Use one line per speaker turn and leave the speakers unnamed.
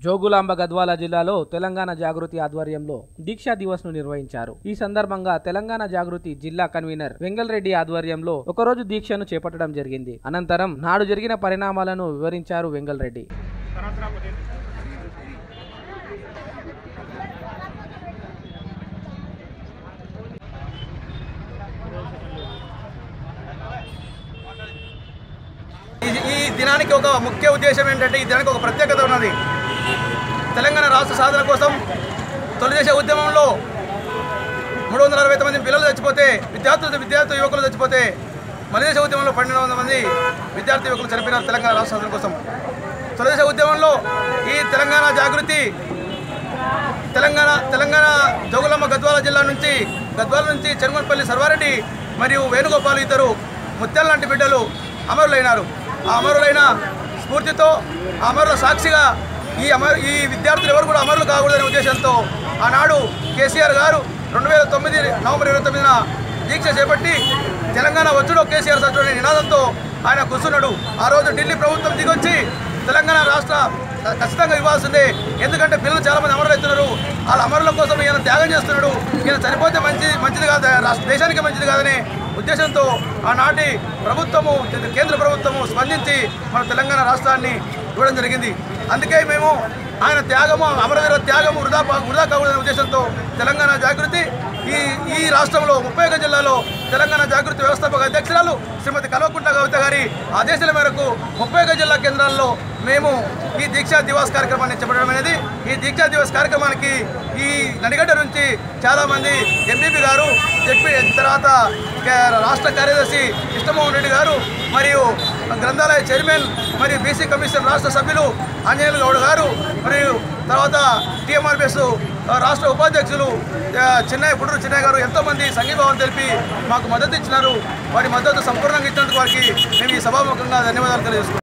జోగులాంబ గద్వాల జిల్లాలో తెలంగాణ జాగృతి ఆధ్వర్యంలో దీక్షా దివస్ను నిర్వహించారు. ఈ సందర్భంగా తెలంగాణ జాగృతి జిల్లా కన్వీనర్ వెంగళరెడ్డి ఆధ్వర్యంలో ఒకరోజు దీక్షను చేపట్టడం జరిగింది. అనంతరం నాడు జరిగిన పరిణామాలను వివరించారు వెంగళరెడ్డి.
ఈ దినానికి ఒక ముఖ్య ఉద్దేశం ఏంటంటే ఈ దినానికి ఒక ప్రత్యేకత ఉన్నది. తెలంగాణ రాష్ట్ర సాధన కోసం తొలిదేశ ఉద్యమంలో మూడు వందల అరవై మంది పిల్లలు చచ్చిపోతే విద్యార్థులు విద్యార్థి యువకులు చచ్చిపోతే మలిదేశ ఉద్యమంలో పన్నెండు వందల మంది విద్యార్థి యువకులు చనిపోయినారు తెలంగాణ రాష్ట్ర సాధన కోసం. తొలిదేశ ఉద్యమంలో ఈ తెలంగాణ జాగృతి తెలంగాణ తెలంగాణ జోగులమ్మ గద్వాల జిల్లా నుంచి గద్వాల నుంచి చెరుమన్పల్లి సర్వారెడ్డి మరియు వేణుగోపాల్ ఇద్దరు ముత్యాల లాంటి బిడ్డలు అమరులైనారు. ఆ అమరులైన స్ఫూర్తితో ఆ అమరుల సాక్షిగా ఈ అమరు ఈ విద్యార్థులు ఎవరు కూడా అమరులు కాకూడదనే ఉద్దేశంతో ఆనాడు కేసీఆర్ గారు రెండు వేల తొమ్మిది నవంబర్ ఇరవై తొమ్మిదిన దీక్ష చేపట్టి తెలంగాణ వచ్చుడో కేసీఆర్ సచ్చుడు నినాదంతో ఆయన కూర్చున్నాడు. ఆ రోజు ఢిల్లీ ప్రభుత్వం దిగొచ్చి తెలంగాణ రాష్ట్ర ఖచ్చితంగా ఇవ్వాల్సిందే. ఎందుకంటే పిల్లలు చాలామంది అమరులు అవుతున్నారు. వాళ్ళ అమరుల కోసం ఈయన త్యాగం చేస్తున్నాడు. ఈయన చనిపోతే మంచి మంచిది కాదు దేశానికి మంచిది కాదనే ఉద్దేశంతో ఆనాటి ప్రభుత్వము కేంద్ర ప్రభుత్వము స్పందించి మన తెలంగాణ రాష్ట్రాన్ని ఇవ్వడం జరిగింది. అందుకే మేము ఆయన త్యాగము అమరవీర త్యాగము వృధా వృధా కాకూడదనే ఉద్దేశంతో తెలంగాణ జాగృతి ఈ రాష్ట్రంలో ముప్పై ఒక జిల్లాలో తెలంగాణ జాగృతి వ్యవస్థాపక అధ్యక్షురాలు శ్రీమతి కల్వకుంట్ల కవిత గారి ఆదేశాల మేరకు ముప్పై ఒక జిల్లా కేంద్రాల్లో మేము ఈ దీక్షా దివాస్ కార్యక్రమాన్ని చెప్పడం అనేది. ఈ దీక్షా దివాస్ కార్యక్రమానికి ఈ నడిగడ్డ నుంచి చాలామంది ఎంపీపీ గారు చెప్పి తర్వాత కే- రాష్ట్ర కార్యదర్శి కృష్ణమోహన్ రెడ్డి గారు మరియు గ్రంథాలయ చైర్మన్ మరియు బీసీ కమిషన్ రాష్ట్ర సభ్యులు ఆంజనేయులు గౌడ్ గారు మరియు తర్వాత టీఎంఆర్పిఎస్ రాష్ట్ర ఉపాధ్యక్షులు చిన్నయ్య పుడూరు చిన్నయ్య గారు ఎంతోమంది సంఘీభావం తెలిపి మాకు మద్దతు ఇచ్చినారు. వారి మద్దతు సంపూర్ణంగా ఇచ్చినందుకు వారికి మేము ఈ సభాముఖంగా ధన్యవాదాలు తెలియజేసుకుంటున్నాం.